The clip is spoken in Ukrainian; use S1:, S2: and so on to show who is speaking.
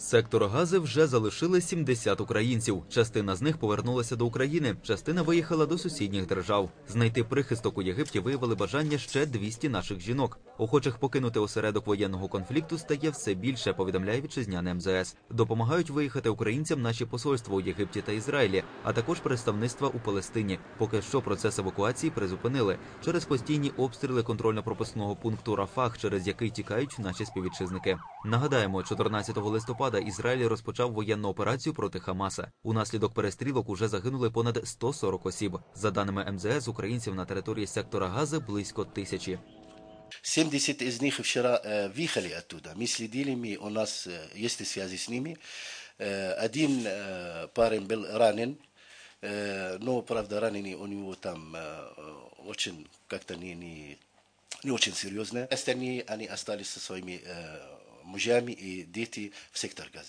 S1: З сектору Гази вже залишили 70 українців. Частина з них повернулася до України, частина виїхала до сусідніх держав. Знайти прихисток у Єгипті виявили бажання ще 200 наших жінок. Охочих покинути осередок воєнного конфлікту стає все більше. Повідомляє вітчизняне МЗС. Допомагають виїхати українцям наші посольства у Єгипті та Ізраїлі, а також представництва у Палестині. Поки що процес евакуації призупинили через постійні обстріли контрольно-пропускного пункту Рафах, через який тікають наші співвітчизники. Нагадаємо, 14 листопада Ізраїль розпочав воєнну операцію проти Хамаса. Унаслідок перестрілок уже загинули понад 140 осіб. За даними МЗС, українців на території сектора Гази близько тисячі.
S2: 70 из них вчера э, въехали оттуда. Мы следили, мы, у нас э, есть связи с ними. Э, один парень был ранен, но, правда, раненый у него там очень как-то не, не, не очень серьезно. Остальные, они остались со своими мужьями и дети в сектор газа.